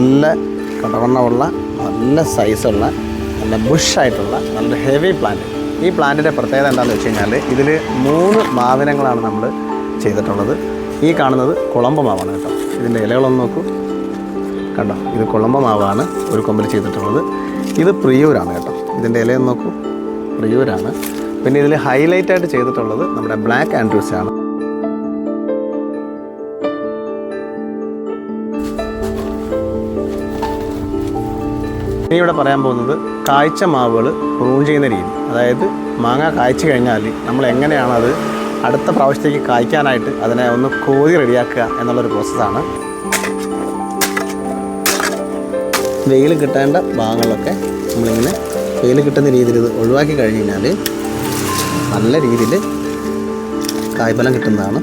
നല്ല കടവണ്ണമുള്ള നല്ല സൈസുള്ള നല്ല ബുഷായിട്ടുള്ള നല്ല ഹെവി പ്ലാന്റ് ഈ പ്ലാന്റിന്റെ പ്രത്യേകത എന്താണെന്ന് വെച്ച് കഴിഞ്ഞാൽ ഇതിൽ മൂന്ന് മാവിനങ്ങളാണ് നമ്മൾ ചെയ്തിട്ടുള്ളത്. ഈ കാണുന്നത് കുളമ്പ മാവാണ് കേട്ടോ. ഇതിന്റെ ഇലകളൊന്ന് നോക്കൂ. കണ്ടോ? ഇത് കുളമ്പ മാവാണ് ഒരു കൊമ്പിൽ ചെയ്തിട്ടുള്ളത്. ഇത് പ്രിയൂരാണ് കേട്ടോ. ഇതിന്റെ ഇലയൊന്ന് നോക്കൂ. പ്രിയൂരാണ്. പിന്നെ ഇതിൽ ഹൈലൈറ്റായിട്ട് ചെയ്തിട്ടുള്ളത് നമ്മുടെ ബ്ലാക്ക് ആൻഡ്രൂസ് ആണ്. ഇനി ഇവിടെ പറയാൻ പോകുന്നത് കാഴ്ച മാവുകൾ പ്രൂൺ ചെയ്യുന്ന രീതി. അതായത് മാങ്ങ കായ്ച്ചു കഴിഞ്ഞാൽ നമ്മൾ എങ്ങനെയാണ് അത് അടുത്ത പ്രാവശ്യത്തേക്ക് കായ്ക്കാനായിട്ട് അതിനെ ഒന്ന് കോതി റെഡിയാക്കുക എന്നുള്ളൊരു പ്രോസസ്സാണ് വെയിൽ കിട്ടേണ്ട ഭാഗങ്ങളിലൊക്കെ നമ്മളിങ്ങനെ വെയിൽ കിട്ടുന്ന രീതിയിൽ ഇത് ഒഴിവാക്കി കഴിഞ്ഞ് കഴിഞ്ഞാൽ നല്ല രീതിയിൽ കായ്ഫലം കിട്ടുന്നതാണ്.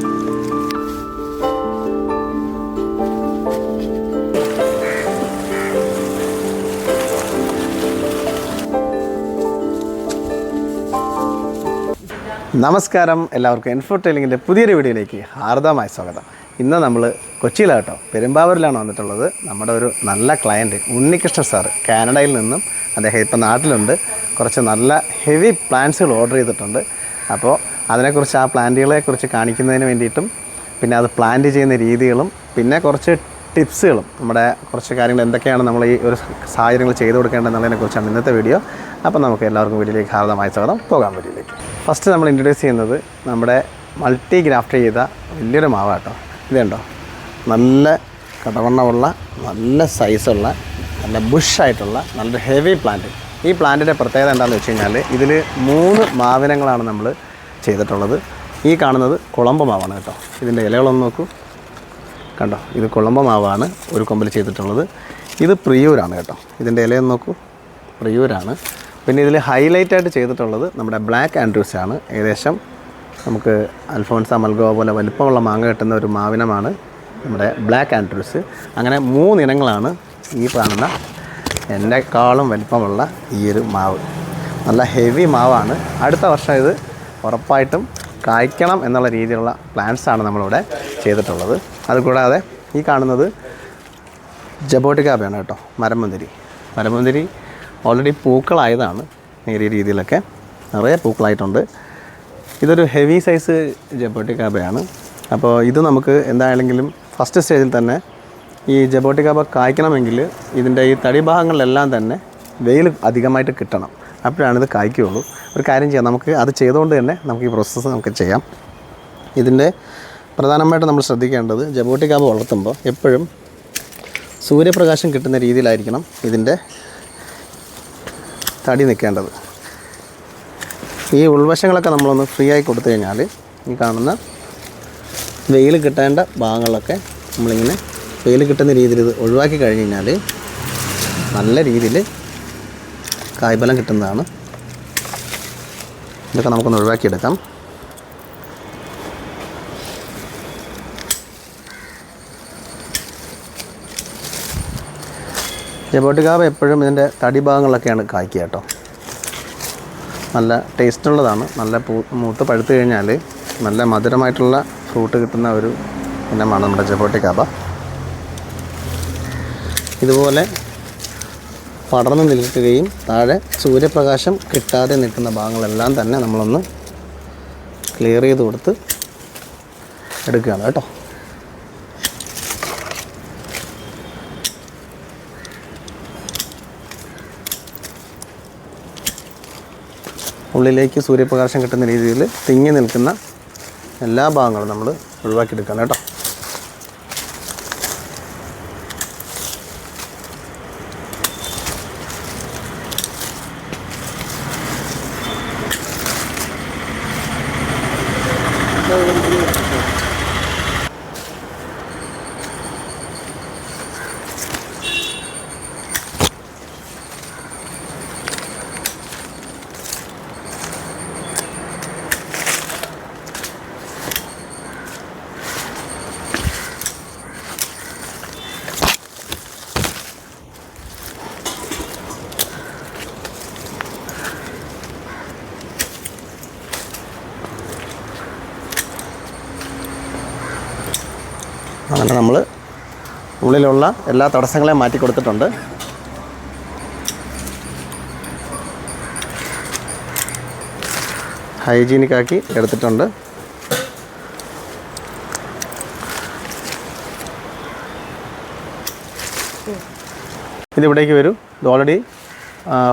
നമസ്കാരം. എല്ലാവർക്കും ഇൻഫോടെലിങ്ങിന്റെ പുതിയൊരു വീഡിയോയിലേക്ക് ഹാർദമായ സ്വാഗതം. ഇന്ന് നമ്മൾ കൊച്ചിയിലാട്ടോ പെരുമ്പാവൂരിലാണ് വന്നിട്ടുള്ളത്. നമ്മുടെ ഒരു നല്ല ക്ലയന്റ് ഉണ്ണികൃഷ്ണ സാർ കാനഡയിൽ നിന്നും അദ്ദേഹം ഇപ്പോൾ നാട്ടിലുണ്ട്. കുറച്ച് നല്ല ഹെവി പ്ലാന്റ്സുകൾ ഓർഡർ ചെയ്തിട്ടുണ്ട്. അപ്പോൾ അതിനെക്കുറിച്ച് ആ പ്ലാന്റുകളെക്കുറിച്ച് കാണിക്കുന്നതിന് വേണ്ടിയിട്ടും പിന്നെ അത് പ്ലാന്റ് ചെയ്യുന്ന രീതികളും പിന്നെ കുറച്ച് ടിപ്സുകളും നമ്മുടെ കുറച്ച് കാര്യങ്ങൾ എന്തൊക്കെയാണ് നമ്മൾ ഈ ഒരു സാഹചര്യങ്ങൾ ചെയ്തു കൊടുക്കേണ്ടതെന്നുള്ളതിനെക്കുറിച്ചാണ് ഇന്നത്തെ വീഡിയോ. അപ്പോൾ നമുക്ക് എല്ലാവർക്കും വീഡിയോയിലേക്ക് ഹാർദമായ സ്വാഗതം. പോകാൻ വീഡിയോയിലേക്ക് ഫസ്റ്റ് നമ്മൾ ഇൻട്രൊഡ്യൂസ് ചെയ്യുന്നത് നമ്മുടെ മൾട്ടി ഗ്രാഫ്റ്റ് ചെയ്ത വലിയൊരു മാവ് കേട്ടോ ഇതുണ്ടോ നല്ല കടവണ്ണമുള്ള നല്ല സൈസുള്ള നല്ല ബുഷായിട്ടുള്ള നല്ലൊരു ഹെവി പ്ലാന്റ് ഈ പ്ലാന്റിന്റെ പ്രത്യേകത എന്താണെന്ന് വെച്ച് കഴിഞ്ഞാൽ ഇതിൽ മൂന്ന് മാവിനങ്ങളാണ് നമ്മൾ ചെയ്തിട്ടുള്ളത്. ഈ കാണുന്നത് കുളമ്പ് മാവാണ് കേട്ടോ. ഇതിന്റെ ഇലകളൊന്ന് നോക്കൂ. കണ്ടോ? ഇത് കുളമ്പ മാവാണ് ഒരു കൊമ്പിൽ ചെയ്തിട്ടുള്ളത്. ഇത് പ്രിയൂരാണ് കേട്ടോ. ഇതിന്റെ ഇലയൊന്ന് നോക്കൂ. പ്രിയൂരാണ്. പിന്നെ ഇതിൽ ഹൈലൈറ്റ് ആയിട്ട് ചെയ്തിട്ടുള്ളത് നമ്മുടെ ബ്ലാക്ക് ആൻഡ്രൂസ് ആണ്. ഏകദേശം നമുക്ക് അൽഫോൺസ മൽഗോ പോലെ വലിപ്പമുള്ള മാങ്ങ കിട്ടുന്ന ഒരു മാവിനമാണ് നമ്മുടെ ബ്ലാക്ക് ആൻഡ്രൂസ് അങ്ങനെ മൂന്നിനങ്ങളാണ് ഈ കാണുന്ന എന്നെക്കാളും വലിപ്പമുള്ള ഈ ഒരു മാവ്. നല്ല ഹെവി മാവാണ്. അടുത്ത വർഷം ഇത് ഉറപ്പായിട്ടും കായ്ക്കണം എന്നുള്ള രീതിയിലുള്ള പ്ലാൻസ് ആണ് നമ്മളിവിടെ ചെയ്തിട്ടുള്ളത്. അതുകൂടാതെ ഈ കാണുന്നത് ജബോട്ടിക്കാബയാണ് കേട്ടോ. മരമുന്തിരി. മരമുന്തിരി ഓൾറെഡി പൂക്കളായതാണ് നേരിയ രീതിയിലൊക്കെ. നിറയെ പൂക്കളായിട്ടുണ്ട്. ഇതൊരു ഹെവി സൈസ് ജബോട്ടിക്കാബയാണ് അപ്പോൾ ഇത് നമുക്ക് എന്തായാലെങ്കിലും ഫസ്റ്റ് സ്റ്റേജിൽ തന്നെ ഈ ജബോട്ടിക്കാബ കായ്ക്കണമെങ്കിൽ ഇതിന്റെ ഈ തടി ഭാഗങ്ങളിലെല്ലാം തന്നെ വെയിൽ അധികമായിട്ട് കിട്ടണം. അപ്പോഴാണ് ഇത് കായ്ക്കുകയുള്ളൂ. ഒരു കാര്യം ചെയ്യാം. നമുക്ക് അത് ചെയ്തുകൊണ്ട് തന്നെ നമുക്ക് ഈ പ്രോസസ്സ് നമുക്ക് ചെയ്യാം. ഇതിന്റെ പ്രധാനമായിട്ട് നമ്മൾ ശ്രദ്ധിക്കേണ്ടത് ജബോട്ടിക്കാബ വളർത്തുമ്പോൾ എപ്പോഴും സൂര്യപ്രകാശം കിട്ടുന്ന രീതിയിലായിരിക്കണം ഇതിന്റെ തടി നിൽക്കേണ്ടത്. ഈ ഉൾവശങ്ങളൊക്കെ നമ്മളൊന്ന് ഫ്രീ ആയി കൊടുത്തു കഴിഞ്ഞാൽ ഈ കാണുന്ന വെയിൽ കിട്ടേണ്ട ഭാഗങ്ങളിലൊക്കെ നമ്മളിങ്ങനെ വെയിൽ കിട്ടുന്ന രീതിയിൽ ഇത് ഒഴിവാക്കി കഴിഞ്ഞ് കഴിഞ്ഞാൽ നല്ല രീതിയിൽ കായ്ഫലം കിട്ടുന്നതാണ്. ഇതൊക്കെ നമുക്കൊന്ന് ഒഴിവാക്കിയെടുക്കാം. ജബോട്ടിക്കാവ് എപ്പോഴും ഇതിന്റെ തടി ഭാഗങ്ങളിലൊക്കെയാണ് കായ്ക്കുക കേട്ടോ. നല്ല ടേസ്റ്റ് ഉള്ളതാണ് നല്ല പൂ മൂത്ത് പഴുത്ത് കഴിഞ്ഞാൽ നല്ല മധുരമായിട്ടുള്ള ഫ്രൂട്ട് കിട്ടുന്ന ഒരു ഇനമാണ് നമ്മുടെ ജബോട്ടിക്കാബ ഇതുപോലെ പടർന്ന് നിൽക്കുകയും താഴെ സൂര്യപ്രകാശം കിട്ടാതെ നിൽക്കുന്ന ഭാഗങ്ങളെല്ലാം തന്നെ നമ്മളൊന്ന് ക്ലിയർ ചെയ്ത് കൊടുത്ത് എടുക്കുകയാണ് കേട്ടോ. ഉള്ളിലേക്ക് സൂര്യപ്രകാശം കിട്ടുന്ന രീതിയിൽ തിങ്ങി നിൽക്കുന്ന എല്ലാ ഭാഗങ്ങളും നമ്മൾ ഒഴിവാക്കിയെടുക്കണം കേട്ടോ. ഉള്ളിലുള്ള എല്ലാ തടസ്സങ്ങളെയും മാറ്റി കൊടുത്തിട്ടുണ്ട്. ഹൈജീനിക് ആക്കി എടുത്തിട്ടുണ്ട്. ഇതിവിടേക്ക് വരും. ഇത് ഓൾറെഡി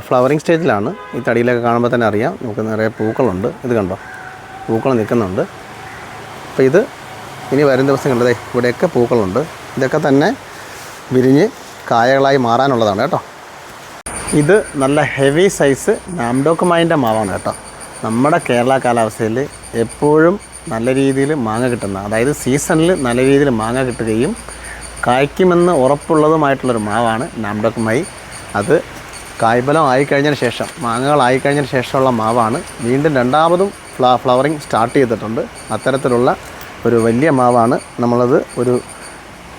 ഫ്ലവറിങ് സ്റ്റേജിലാണ് ഈ തടിയിലൊക്കെ കാണുമ്പോൾ തന്നെ അറിയാം. നമുക്ക് നിറയെ പൂക്കളുണ്ട്. ഇത് കണ്ടോ? പൂക്കൾ നിൽക്കുന്നുണ്ട്. അപ്പോൾ ഇത് ഇനി വരും ദിവസം കണ്ടതേ ഇവിടെയൊക്കെ പൂക്കളുണ്ട്. ഇതൊക്കെ തന്നെ വിരിഞ്ഞ് കായകളായി മാറാനുള്ളതാണ് കേട്ടോ. ഇത് നല്ല ഹെവി സൈസ് നാംഡോക്കുമായിന്റെ മാവാണ് കേട്ടോ. നമ്മുടെ കേരള കാലാവസ്ഥയിൽ എപ്പോഴും നല്ല രീതിയിൽ മാങ്ങ കിട്ടുന്ന അതായത് സീസണിൽ നല്ല രീതിയിൽ മാങ്ങ കിട്ടുകയും കായ്ക്കുമെന്ന് ഉറപ്പുള്ളതുമായിട്ടുള്ളൊരു മാവാണ് നാംഡോക്കുമായി അത് കായ്ബലം ആയിക്കഴിഞ്ഞതിന് ശേഷം മാങ്ങകൾ ആയിക്കഴിഞ്ഞതിന് ശേഷമുള്ള മാവാണ്. വീണ്ടും രണ്ടാമതും ഫ്ല ഫ്ലവറിങ് സ്റ്റാർട്ട് ചെയ്തിട്ടുണ്ട്. അത്തരത്തിലുള്ള ഒരു വലിയ മാവാണ് നമ്മളത് ഒരു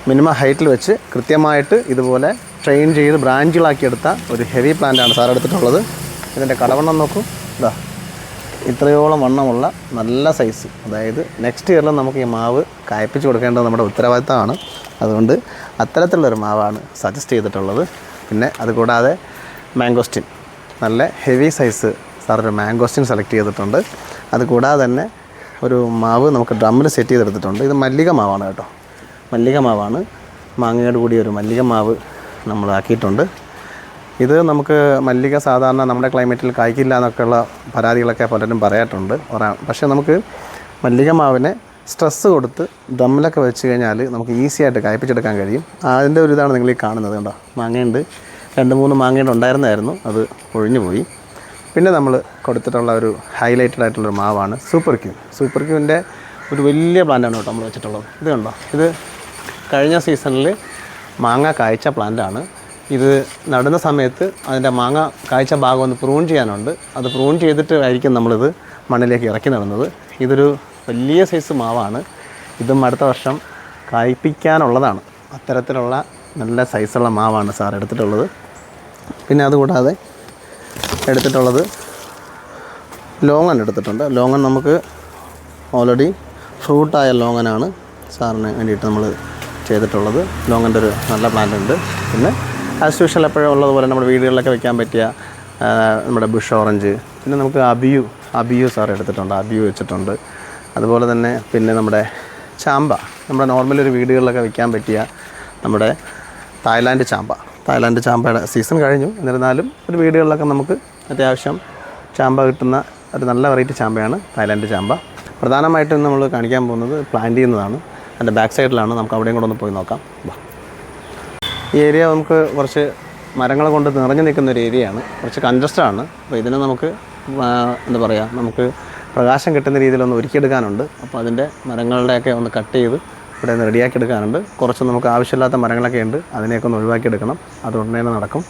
മിനിമം ഹൈറ്റിൽ വെച്ച് കൃത്യമായിട്ട് ഇതുപോലെ ട്രെയിൻ ചെയ്ത് ബ്രാഞ്ചുകളാക്കിയെടുത്ത ഒരു ഹെവി പ്ലാന്റാണ് സാർ എടുത്തിട്ടുള്ളത്. ഇതിന്റെ കടവണ്ണം നോക്കൂ. ഇതാ ഇത്രയോളം വണ്ണമുള്ള നല്ല സൈസ്. അതായത് നെക്സ്റ്റ് ഇയറിൽ നമുക്ക് ഈ മാവ് കായ്പ്പിച്ച് കൊടുക്കേണ്ടത് നമ്മുടെ ഉത്തരവാദിത്തമാണ്. അതുകൊണ്ട് അത്തരത്തിലുള്ളൊരു മാവാണ് സജസ്റ്റ് ചെയ്തിട്ടുള്ളത്. പിന്നെ അതുകൂടാതെ മാംഗോസ്റ്റിൻ നല്ല ഹെവി സൈസ് സാർ ഒരു മാംഗോസ്റ്റിൻ സെലക്ട് ചെയ്തിട്ടുണ്ട്. അതുകൂടാതെ തന്നെ ഒരു മാവ് നമുക്ക് ഡ്രമ്മിൽ സെറ്റ് ചെയ്തെടുത്തിട്ടുണ്ട്. ഇത് മല്ലിക മാവാണ് കേട്ടോ. മല്ലിക മാവാണ്. മാങ്ങയോട് കൂടി ഒരു മല്ലിക മാവ് നമ്മൾ ആക്കിയിട്ടുണ്ട്. ഇത് നമുക്ക് മല്ലിക സാധാരണ നമ്മുടെ ക്ലൈമറ്റിൽ കായ്ക്കില്ല എന്നൊക്കെയുള്ള പരാതികളൊക്കെ പലരും പറയാറുണ്ട്. പക്ഷേ നമുക്ക് മല്ലിക മാവിനെ സ്ട്രെസ്സ് കൊടുത്ത് ദമ്മിലൊക്കെ വെച്ച് കഴിഞ്ഞാൽ നമുക്ക് ഈസി ആയിട്ട് കായ്പ്പിച്ചെടുക്കാൻ കഴിയും. അതിന്റെ ഒരു ഇതാണ് നിങ്ങൾ ഈ കാണുന്നത് കണ്ടോ? മാങ്ങയുണ്ട്. രണ്ട് മൂന്ന് മാങ്ങയുടെ ഉണ്ടായിരുന്നായിരുന്നു. അത് ഒഴിഞ്ഞു പോയി. പിന്നെ നമ്മൾ കൊടുത്തിട്ടുള്ള ഒരു ഹൈലൈറ്റഡ് ആയിട്ടുള്ളൊരു മാവാണ്. സൂപ്പർ ക്യൂ സൂപ്പർ ക്യൂവിന്റെ ഒരു വലിയ പ്ലാന്റാണ് കേട്ടോ നമ്മൾ വെച്ചിട്ടുള്ളത്. ഇത് കണ്ടോ? ഇത് കഴിഞ്ഞ സീസണിൽ മാങ്ങ കായ്ച്ച പ്ലാന്റാണ്. ഇത് നടുന്ന സമയത്ത് അതിന്റെ മാങ്ങ കായ്ച്ച ഭാഗം ഒന്ന് പ്രൂൺ ചെയ്യാനുണ്ട്. അത് പ്രൂൺ ചെയ്തിട്ട് ആയിരിക്കും നമ്മളിത് മണ്ണിലേക്ക് ഇറക്കി നടുന്നത്. ഇതൊരു വലിയ സൈസ് മാവാണ്. ഇതും അടുത്ത വർഷം കായ്പ്പിക്കാനുള്ളതാണ്. അത്തരത്തിലുള്ള നല്ല സൈസുള്ള മാവാണ് സാർ എടുത്തിട്ടുള്ളത്. പിന്നെ അതുകൂടാതെ എടുത്തിട്ടുള്ളത് ലോങ്ങൻ എടുത്തിട്ടുണ്ട്. ലോങ്ങൻ നമുക്ക് ഓൾറെഡി ഫ്രൂട്ടായ ലോങ്ങനാണ് സാറിന് വേണ്ടിയിട്ട് നമ്മൾ ചെയ്തിട്ടുള്ളത്. ലോങ്ങിന്റെ ഒരു നല്ല പ്ലാന്റ് ഉണ്ട് പിന്നെ ആസ് യൂഷ്വൽ എപ്പോഴും ഉള്ളതുപോലെ നമ്മുടെ വീടുകളിലൊക്കെ വെക്കാൻ പറ്റിയ നമ്മുടെ ബുഷ് ഓറഞ്ച്. പിന്നെ നമുക്ക് അബിയു അബിയു സാർ എടുത്തിട്ടുണ്ട് അബിയു വെച്ചിട്ടുണ്ട്. അതുപോലെ തന്നെ പിന്നെ നമ്മുടെ ചാമ്പ. നമ്മുടെ നോർമൽ ഒരു വീടുകളിലൊക്കെ വെക്കാൻ പറ്റിയ നമ്മുടെ തായ്ലാൻഡ് ചാമ്പ. തായ്ലാൻഡ് ചാമ്പയുടെ സീസൺ കഴിഞ്ഞു. എന്നിരുന്നാലും ഒരു വീടുകളിലൊക്കെ നമുക്ക് അത്യാവശ്യം ചാമ്പ കിട്ടുന്ന ഒരു നല്ല വെറൈറ്റി ചാമ്പയാണ് തായ്ലാൻഡ് ചാമ്പ. പ്രധാനമായിട്ടും നമ്മൾ കാണിക്കാൻ പോകുന്നത് പ്ലാന്റ് ചെയ്യുന്നതാണ്. അതിന്റെ ബാക്ക് സൈഡിലാണ് നമുക്ക് അവിടെയും കൂടെ ഒന്ന് പോയി നോക്കാം. ഈ ഏരിയ നമുക്ക് കുറച്ച് മരങ്ങൾ കൊണ്ട് നിറഞ്ഞു നിൽക്കുന്ന ഒരു ഏരിയയാണ് കുറച്ച് കൺജസ്റ്റഡ് ആണ്. അപ്പോൾ ഇതിനെ നമുക്ക് എന്താ പറയുക നമുക്ക് പ്രകാശം കിട്ടുന്ന രീതിയിലൊന്ന് ഒരുക്കിയെടുക്കാനുണ്ട്. അപ്പോൾ അതിന്റെ മരങ്ങളുടെയൊക്കെ ഒന്ന് കട്ട് ചെയ്ത് ഇവിടെ നിന്ന് റെഡിയാക്കി എടുക്കാനുണ്ട്. കുറച്ച് നമുക്ക് ആവശ്യമില്ലാത്ത മരങ്ങളൊക്കെ ഉണ്ട്. അതിനെയൊക്കെ ഒന്ന് ഒഴിവാക്കിയെടുക്കണം അത് ഉടനെ തന്നെ നടക്കും.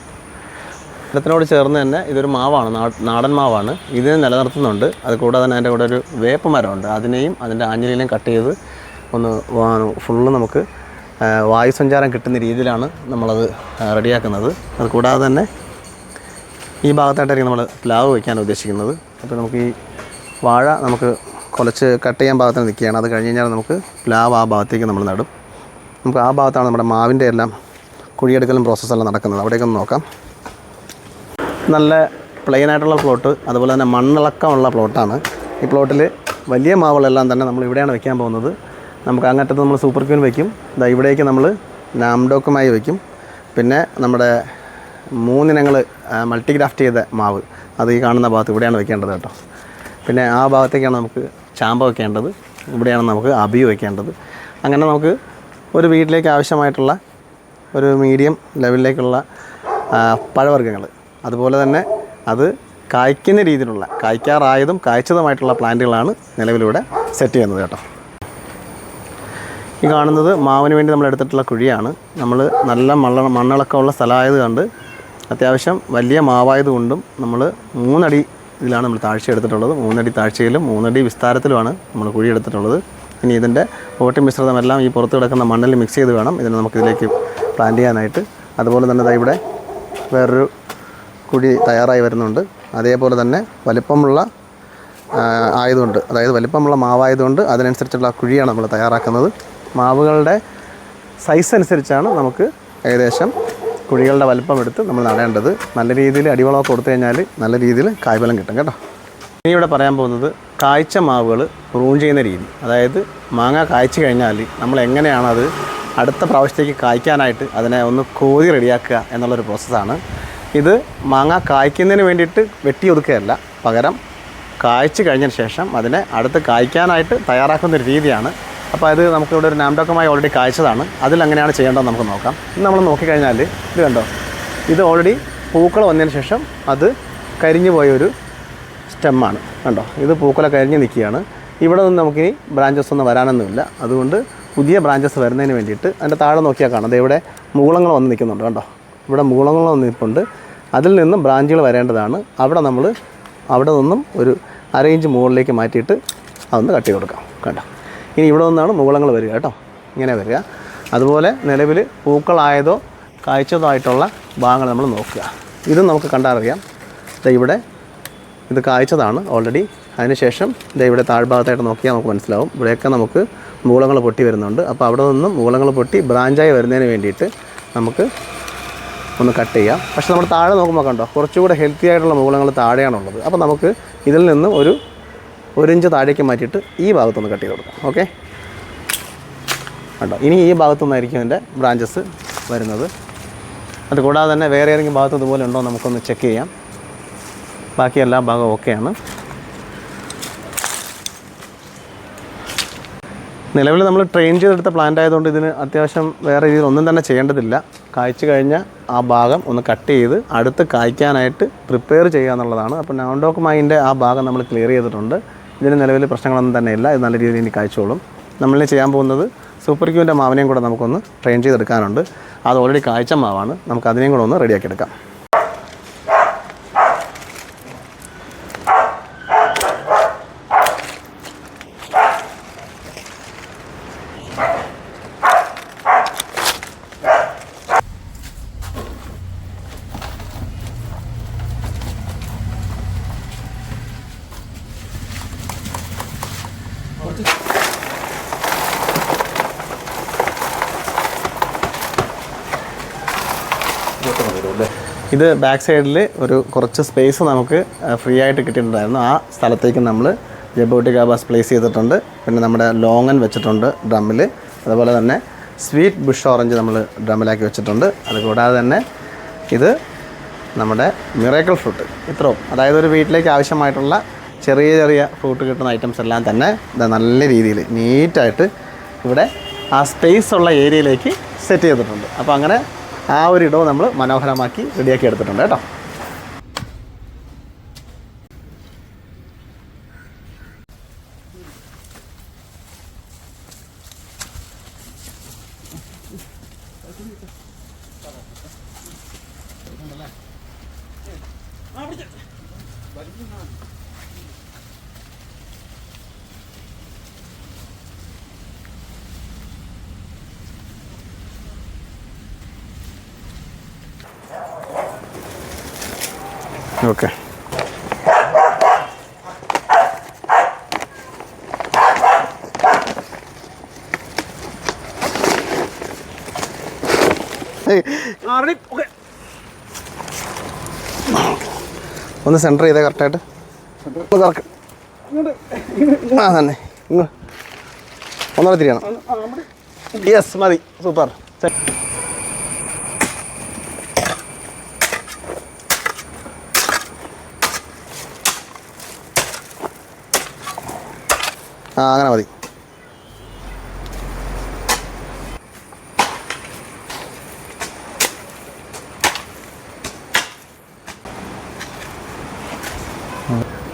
ഇടത്തിനോട് ചേർന്ന് തന്നെ ഇതൊരു മാവാണ്. നാടൻ മാവാണ്. ഇതിനെ നിലനിർത്തുന്നുണ്ട്. അത് കൂടാതെ തന്നെ അതിന്റെ കൂടെ ഒരു വേപ്പ് മരമുണ്ട്. അതിനെയും അതിന്റെ ആഞ്ഞിലിനെയും കട്ട് ചെയ്ത് ഒന്ന് ഫുള്ള് നമുക്ക് വായു വായുസഞ്ചാരം കിട്ടുന്ന രീതിയിലാണ് നമ്മളത് റെഡിയാക്കുന്നത്. അത് കൂടാതെ തന്നെ ഈ ഭാഗത്തായിട്ടായിരിക്കും നമ്മൾ പ്ലാവ് വയ്ക്കാൻ ഉദ്ദേശിക്കുന്നത്. അപ്പോൾ നമുക്ക് ഈ വാഴ നമുക്ക് കുലച്ച് കട്ട് ചെയ്യാൻ ഭാഗത്തിന് നിൽക്കുകയാണ്. അത് കഴിഞ്ഞ് കഴിഞ്ഞാൽ നമുക്ക് പ്ലാവ് ആ ഭാഗത്തേക്ക് നമ്മൾ നടും. നമുക്ക് ആ ഭാഗത്താണ് നമ്മുടെ മാവിന്റെ എല്ലാം കുഴിയെടുക്കലും പ്രോസസ്സെല്ലാം നടക്കുന്നത്. അവിടേക്ക് ഒന്ന് നോക്കാം. നല്ല പ്ലെയിൻ ആയിട്ടുള്ള പ്ലോട്ട് അതുപോലെ തന്നെ മണ്ണിളക്കമുള്ള പ്ലോട്ടാണ് ഈ പ്ലോട്ടിൽ വലിയ മാവുകളെല്ലാം തന്നെ നമ്മൾ ഇവിടെയാണ് വെക്കാൻ പോകുന്നത്. നമുക്ക് അങ്ങറ്റത്ത് നമ്മൾ സൂപ്പർ ക്യൂൻ വയ്ക്കും ഇതാ ഇവിടേക്ക് നമ്മൾ നാംഡോക്കുമായി വയ്ക്കും പിന്നെ നമ്മുടെ മൂന്നിനങ്ങൾ മൾട്ടിഗ്രാഫ്റ്റ് ചെയ്ത മാവ്. അത് ഈ കാണുന്ന ഭാഗത്ത് ഇവിടെയാണ് വെക്കേണ്ടത് കേട്ടോ. പിന്നെ ആ ഭാഗത്തേക്കാണ് നമുക്ക് ചാമ്പ വെക്കേണ്ടത്. ഇവിടെയാണ് നമുക്ക് അബി വെക്കേണ്ടത്. അങ്ങനെ നമുക്ക് ഒരു വീട്ടിലേക്ക് ആവശ്യമായിട്ടുള്ള ഒരു മീഡിയം ലെവലിലേക്കുള്ള പഴവർഗങ്ങൾ അതുപോലെ തന്നെ അത് കായ്ക്കുന്ന രീതിയിലുള്ള കായ്ക്കാറായതും കായ്ച്ചതുമായിട്ടുള്ള പ്ലാന്റുകളാണ് നിലവിലൂടെ സെറ്റ് ചെയ്യുന്നത് കേട്ടോ. ഈ കാണുന്നത് മാവിന് വേണ്ടി നമ്മൾ എടുത്തിട്ടുള്ള കുഴിയാണ്. നമ്മൾ നല്ല മണ്ണ മണ്ണിളക്കമുള്ള സ്ഥലമായത് കണ്ട് അത്യാവശ്യം വലിയ മാവായതുകൊണ്ടും നമ്മൾ മൂന്നടി ഇതിലാണ് നമ്മൾ താഴ്ച എടുത്തിട്ടുള്ളത്. മൂന്നടി താഴ്ചയിലും മൂന്നടി വിസ്താരത്തിലുമാണ് നമ്മൾ കുഴി എടുത്തിട്ടുള്ളത്. ഇനി ഇതിന്റെ ഓട്ടി മിശ്രിതമെല്ലാം ഈ പുറത്ത് കിടക്കുന്ന മണ്ണിൽ മിക്സ് ചെയ്ത് വേണം. ഇതിനെ നമുക്കിതിലേക്ക് പ്ലാന്റ് ചെയ്യാനായിട്ട്. അതുപോലെ തന്നെ ഇവിടെ വേറൊരു കുഴി തയ്യാറായി വരുന്നുണ്ട്. അതേപോലെ തന്നെ വലിപ്പമുള്ള ആയതുകൊണ്ട് അതായത് വലിപ്പമുള്ള മാവായതുകൊണ്ട് അതിനനുസരിച്ചുള്ള കുഴിയാണ് നമ്മൾ തയ്യാറാക്കുന്നത്. മാവുകളുടെ സൈസ് അനുസരിച്ചാണ് നമുക്ക് ഏകദേശം കുഴികളുടെ വലിപ്പം എടുത്ത് നമ്മൾ നടേണ്ടത്. നല്ല രീതിയിൽ അടിവളമൊക്കെ കൊടുത്തു കഴിഞ്ഞാൽ നല്ല രീതിയിൽ കായ്ഫലം കിട്ടും കേട്ടോ. ഇനി ഇവിടെ പറയാൻ പോകുന്നത് കായ്ച്ച മാവുകൾ പ്രൂൺ ചെയ്യുന്ന രീതി. അതായത് മാങ്ങ കായ്ച്ചു കഴിഞ്ഞാൽ നമ്മൾ എങ്ങനെയാണ് അത് അടുത്ത പ്രാവശ്യത്തേക്ക് കായ്ക്കാനായിട്ട് അതിനെ ഒന്ന് കോതി റെഡിയാക്കുക എന്നുള്ളൊരു പ്രോസസ്സാണ് ഇത് മാങ്ങ കായ്ക്കുന്നതിന് വേണ്ടിയിട്ട് വെട്ടി ഒതുക്കുകയല്ല പകരം കായ്ച്ചു കഴിഞ്ഞതിന് ശേഷം അതിനെ അടുത്ത് കായ്ക്കാനായിട്ട് തയ്യാറാക്കുന്ന ഒരു രീതിയാണ് അപ്പോൾ അത് നമുക്കിവിടെ ഒരു നാംഡോക്കമായി ഓൾറെഡി കായ്ച്ചതാണ് അതിൽ അങ്ങനെയാണ് ചെയ്യേണ്ടത് നമുക്ക് നോക്കാം. ഇന്ന് നമ്മൾ നോക്കിക്കഴിഞ്ഞാൽ ഇത് കണ്ടോ? ഇത് ഓൾറെഡി പൂക്കൾ വന്നതിന് ശേഷം അത് കരിഞ്ഞു പോയൊരു സ്റ്റെമ്മാണ് കണ്ടോ? ഇത് പൂക്കളെ കരിഞ്ഞ് നിൽക്കുകയാണ്. ഇവിടെ നിന്ന് നമുക്കിനി ബ്രാഞ്ചസ് ഒന്നും വരാനൊന്നുമില്ല. അതുകൊണ്ട് പുതിയ ബ്രാഞ്ചസ് വരുന്നതിന് വേണ്ടിയിട്ട് അതിന്റെ താഴെ നോക്കിയാൽ കാണാം. ഇവിടെ മൂളങ്ങൾ വന്ന് നിൽക്കുന്നുണ്ട്. കണ്ടോ? ഇവിടെ മൂളങ്ങൾ വന്ന് നിൽപ്പുണ്ട്. അതിൽ നിന്നും ബ്രാഞ്ചുകൾ വരേണ്ടതാണ്. അവിടെ നമ്മൾ അവിടെ നിന്നും ഒരു അര ഇഞ്ച് മുകളിലേക്ക് മാറ്റിയിട്ട് അതൊന്ന് കട്ടി കൊടുക്കാം. കണ്ടോ? ഇനി ഇവിടെ നിന്നാണ് മുകളങ്ങൾ വരിക കേട്ടോ. ഇങ്ങനെ വരിക. അതുപോലെ നിലവിൽ പൂക്കളായതോ കായ്ച്ചതോ ആയിട്ടുള്ള ഭാഗങ്ങൾ നമ്മൾ നോക്കുക. ഇതും നമുക്ക് കണ്ടറിയാം. ഇവിടെ ഇത് കായ്ച്ചതാണ് ഓൾറെഡി അതിനുശേഷം ദേ ഇവിടെ താഴ്ഭാഗത്തായിട്ട് നോക്കിയാൽ നമുക്ക് മനസ്സിലാവും. ഇവിടെയൊക്കെ നമുക്ക് മൂളങ്ങൾ പൊട്ടി വരുന്നുണ്ട്. അപ്പോൾ അവിടെ നിന്നും മൂളങ്ങൾ പൊട്ടി ബ്രാഞ്ചായി വരുന്നതിന് വേണ്ടിയിട്ട് നമുക്ക് ഒന്ന് കട്ട് ചെയ്യാം. പക്ഷെ നമ്മൾ താഴെ നോക്കുമ്പോൾ കണ്ടോ കുറച്ചുകൂടെ ഹെൽത്തി ആയിട്ടുള്ള മൂളങ്ങൾ താഴെയാണുള്ളത്. അപ്പോൾ നമുക്ക് ഇതിൽ നിന്ന് ഒരു ഒരു ഇഞ്ച് താഴേക്ക് മാറ്റിയിട്ട് ഈ ഭാഗത്തുനിന്ന് കട്ട് ചെയ്ത് കൊടുക്കാം. ഓക്കെ കണ്ടോ? ഇനി ഈ ഭാഗത്തുനിന്നായിരിക്കും എന്റെ ബ്രാഞ്ചസ് വരുന്നത്. അത് കൂടാതെ തന്നെ വേറെ ഏതെങ്കിലും ഭാഗത്ത് ഇതുപോലെ ഉണ്ടോ നമുക്കൊന്ന് ചെക്ക് ചെയ്യാം. ബാക്കി എല്ലാ ഭാഗവും ഓക്കെയാണ് നിലവിൽ നമ്മൾ ട്രെയിൻ ചെയ്തെടുത്ത പ്ലാന്റ് ആയതുകൊണ്ട് ഇതിന് അത്യാവശ്യം വേറെ രീതിയിൽ ഒന്നും തന്നെ ചെയ്യേണ്ടതില്ല. കായ്ച്ചു കഴിഞ്ഞാൽ ആ ഭാഗം ഒന്ന് കട്ട് ചെയ്ത് അടുത്ത് കായ്ക്കാനായിട്ട് പ്രിപ്പയർ ചെയ്യുക എന്നുള്ളതാണ്. അപ്പോൾ നോണ്ടോക്ക് മൈന്റെ ആ ഭാഗം നമ്മൾ ക്ലിയർ ചെയ്തിട്ടുണ്ട്. ഇതിന് നിലവിൽ പ്രശ്നങ്ങളൊന്നും തന്നെ ഇല്ല ഇത് നല്ല രീതിയിൽ ഇനി കായ്ച്ചോളും നമ്മൾ ചെയ്യാൻ പോകുന്നത് സൂപ്പർ ക്യൂവിന്റെ മാവിനെയും കൂടെ നമുക്കൊന്ന് ട്രെയിൻ ചെയ്തെടുക്കാനുണ്ട്. അത് ഓൾറെഡി കാഴ്ച മാവാണ്. നമുക്ക് അതിനെയും കൂടെ ഒന്ന് റെഡിയാക്കി എടുക്കാം. ഇത് ബാക്ക് സൈഡിൽ ഒരു കുറച്ച് സ്പേസ് നമുക്ക് ഫ്രീ ആയിട്ട് കിട്ടിയിട്ടുണ്ടായിരുന്നു. ആ സ്ഥലത്തേക്ക് നമ്മൾ ജബോട്ടിക് ആബാസ് പ്ലേസ് ചെയ്തിട്ടുണ്ട്. പിന്നെ നമ്മുടെ ലോങ്ങൻ വെച്ചിട്ടുണ്ട് ഡ്രമ്മിൽ അതുപോലെ തന്നെ സ്വീറ്റ് ബുഷ് ഓറഞ്ച് നമ്മൾ ഡ്രമ്മിലാക്കി വെച്ചിട്ടുണ്ട്. അതുകൂടാതെ തന്നെ ഇത് നമ്മുടെ മിറേക്കൽ ഫ്രൂട്ട് ഇത്രയും. അതായത് ഒരു വീട്ടിലേക്ക് ആവശ്യമായിട്ടുള്ള ചെറിയ ചെറിയ ഫ്രൂട്ട് കിട്ടുന്ന ഐറ്റംസ് എല്ലാം തന്നെ നല്ല രീതിയിൽ നീറ്റായിട്ട് ഇവിടെ ആ സ്പേസ് ഉള്ള ഏരിയയിലേക്ക് സെറ്റ് ചെയ്തിട്ടുണ്ട്. അപ്പോൾ അങ്ങനെ ആ ഒരു ഇടവും നമ്മൾ മനോഹരമാക്കി റെഡിയാക്കി എടുത്തിട്ടുണ്ട് കേട്ടോ. ഓക്കെ. ഒന്ന് സെന്റർ ചെയ്തേ കറക്റ്റായിട്ട് ആ തന്നെ. ഒന്നര തിരിയണം. യെസ് മതി. സൂപ്പർ ആ അങ്ങനെ മതി.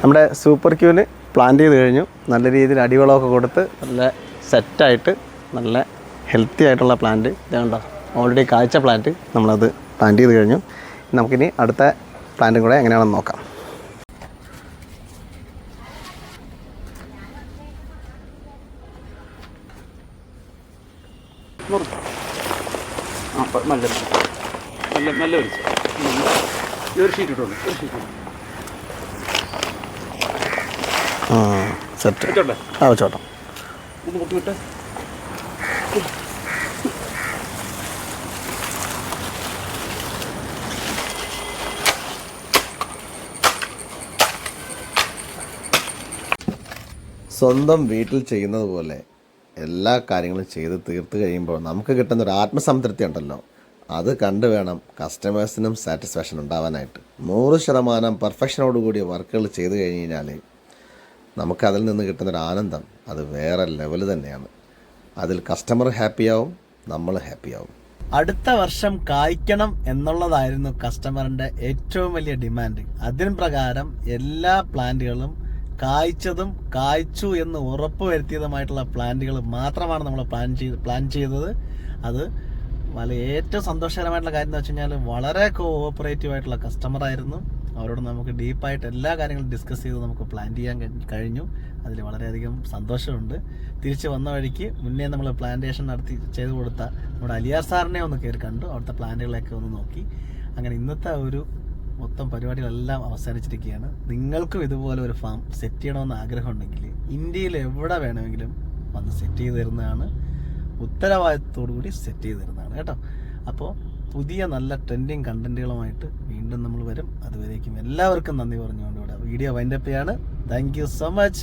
നമ്മുടെ സൂപ്പർ ക്യൂവിന് പ്ലാന്റ് ചെയ്ത് കഴിഞ്ഞു. നല്ല രീതിയിൽ അടിവളമൊക്കെ കൊടുത്ത് നല്ല സെറ്റായിട്ട് നല്ല ഹെൽത്തി ആയിട്ടുള്ള പ്ലാന്റ് ഇതുണ്ടോ ഓൾറെഡി കാഴ്ച പ്ലാന്റ് നമ്മളത് പ്ലാന്റ് ചെയ്ത് കഴിഞ്ഞു. നമുക്കിനി അടുത്ത പ്ലാന്റും കൂടെ എങ്ങനെയാണെന്ന് നോക്കാം. സെറ്റ് ആ വെച്ചോട്ടെ. സ്വന്തം വീട്ടിൽ ചെയ്യുന്നത് പോലെ എല്ലാ കാര്യങ്ങളും ചെയ്ത് തീർത്ത് കഴിയുമ്പോൾ നമുക്ക് കിട്ടുന്ന ഒരു ആത്മസംതൃപ്തി ഉണ്ടല്ലോ. അത് കണ്ടു വേണം കസ്റ്റമേഴ്സിനും സാറ്റിസ്ഫാക്ഷൻ ഉണ്ടാവാനായിട്ട്. നൂറ് ശതമാനം പെർഫെക്ഷനോടുകൂടി വർക്കുകൾ ചെയ്തു കഴിഞ്ഞ് കഴിഞ്ഞാൽ നമുക്കതിൽ നിന്ന് കിട്ടുന്നൊരു ആനന്ദം അത് വേറെ ലെവൽ തന്നെയാണ്. അതിൽ കസ്റ്റമർ ഹാപ്പിയാവും നമ്മൾ ഹാപ്പിയാവും. അടുത്ത വർഷം കായ്ക്കണം എന്നുള്ളതായിരുന്നു കസ്റ്റമറിന്റെ ഏറ്റവും വലിയ ഡിമാൻഡ് അതിന് പ്രകാരം എല്ലാ പ്ലാന്റുകളും കായ്ച്ചതും കായ്ച്ചു എന്ന് ഉറപ്പ് വരുത്തിയതുമായിട്ടുള്ള പ്ലാന്റുകൾ മാത്രമാണ് നമ്മൾ പ്ലാൻ ചെയ്ത് പ്ലാൻ ചെയ്തത്. അത് വളരെ ഏറ്റവും സന്തോഷകരമായിട്ടുള്ള കാര്യം എന്ന് വെച്ച് കഴിഞ്ഞാൽ വളരെ കോഓപ്പറേറ്റീവ് ആയിട്ടുള്ള കസ്റ്റമർ ആയിരുന്നു. അവരോട് നമുക്ക് ഡീപ്പായിട്ട് എല്ലാ കാര്യങ്ങളും ഡിസ്കസ് ചെയ്ത് നമുക്ക് പ്ലാൻ ചെയ്യാൻ കഴിഞ്ഞു. അതിൽ വളരെയധികം സന്തോഷമുണ്ട്. തിരിച്ച് വന്ന വഴിക്ക് മുന്നേ നമ്മൾ പ്ലാന്റേഷൻ നടത്തി ചെയ്തു കൊടുത്ത നമ്മുടെ അലിയാർ സാറിനെ ഒന്ന് കയറി കണ്ടു. അവിടുത്തെ പ്ലാന്റുകളെയൊക്കെ ഒന്ന് നോക്കി. അങ്ങനെ ഇന്നത്തെ ഒരു മൊത്തം പരിപാടികളെല്ലാം അവസാനിച്ചിരിക്കുകയാണ്. നിങ്ങൾക്കും ഇതുപോലെ ഒരു ഫാം സെറ്റ് ചെയ്യണമെന്ന് ആഗ്രഹമുണ്ടെങ്കിൽ ഇന്ത്യയിൽ എവിടെ വേണമെങ്കിലും വന്ന് സെറ്റ് ചെയ്ത് തരുന്നതാണ്. ഉത്തരവാദിത്തത്തോടു കൂടി സെറ്റ് ചെയ്ത് തരുന്നതാണ് കേട്ടോ. അപ്പോൾ പുതിയ നല്ല ട്രെൻഡിങ് കണ്ടന്റുകളുമായിട്ട് വീണ്ടും നമ്മൾ വരും. അതുവരേക്കും എല്ലാവർക്കും നന്ദി പറഞ്ഞുകൊണ്ട് ഇവിടെ വീഡിയോ വൈൻഡപ്പ് ചെയ്യാണ്. Thank you so much